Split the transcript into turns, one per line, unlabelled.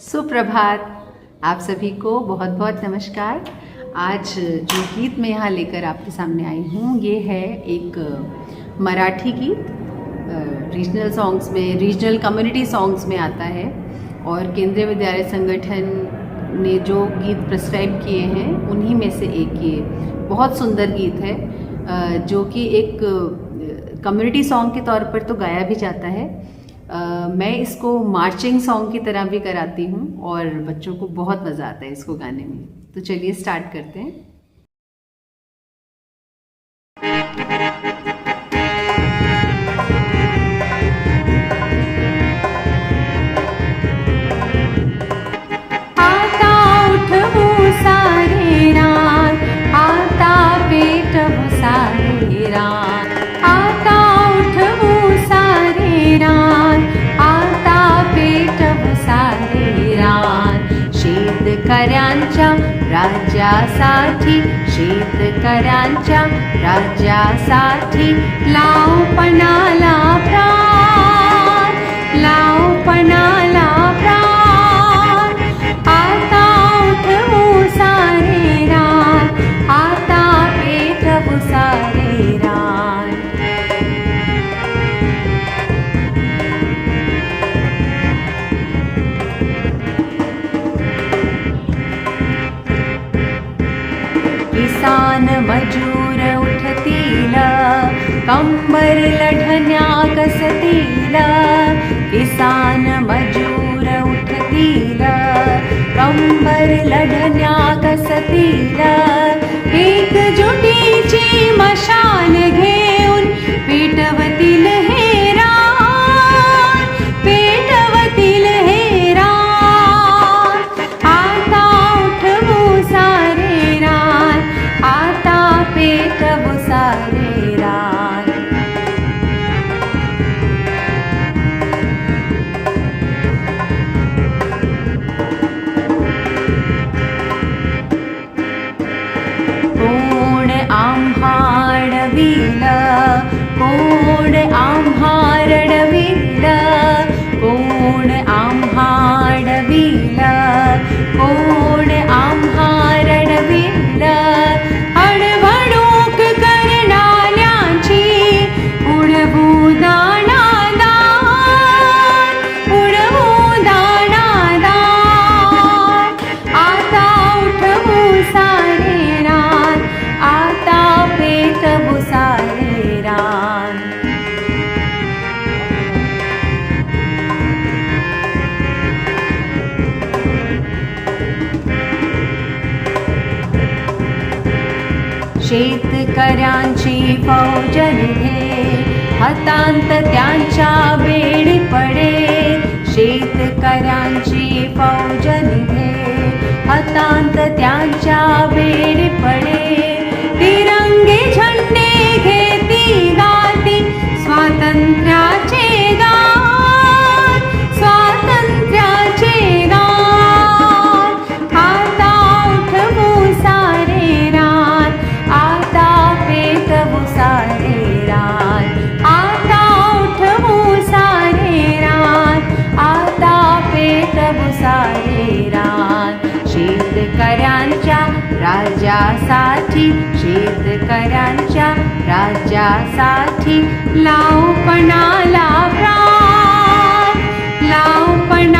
सुप्रभात। आप सभी को बहुत बहुत नमस्कार। आज जो गीत मैं यहाँ लेकर आपके सामने आई हूँ, ये है एक मराठी गीत। रीजनल सॉन्ग्स में रीजनल कम्युनिटी सॉन्ग्स में आता है और केंद्रीय विद्यालय संगठन ने जो गीत प्रिस्क्राइब किए हैं, उन्हीं में से एक ये बहुत सुंदर गीत है। जो कि एक कम्युनिटी सॉन्ग के तौर पर तो गाया भी जाता है। मैं इसको मार्चिंग सॉन्ग की तरह भी कराती हूँ और बच्चों को बहुत मज़ा आता है इसको गाने में। तो चलिए स्टार्ट करते हैं। राज्यासाठी शेतकऱ्यांच्या राज्यासाठी लावपणाला प्रा मजूर उठतीला कंबर लढण्या कसतीला किसान मजूर उठतीला कंबर लढ I'm hard to be शेतकऱ्यांची फौज निघे हतांत त्यांच्या बेडी पडे. शेतकऱ्यांची फौज निघे हतांत राजासाठी शेतकऱ्यांच्या राजासाठी लावपणाला लावपणा प्राण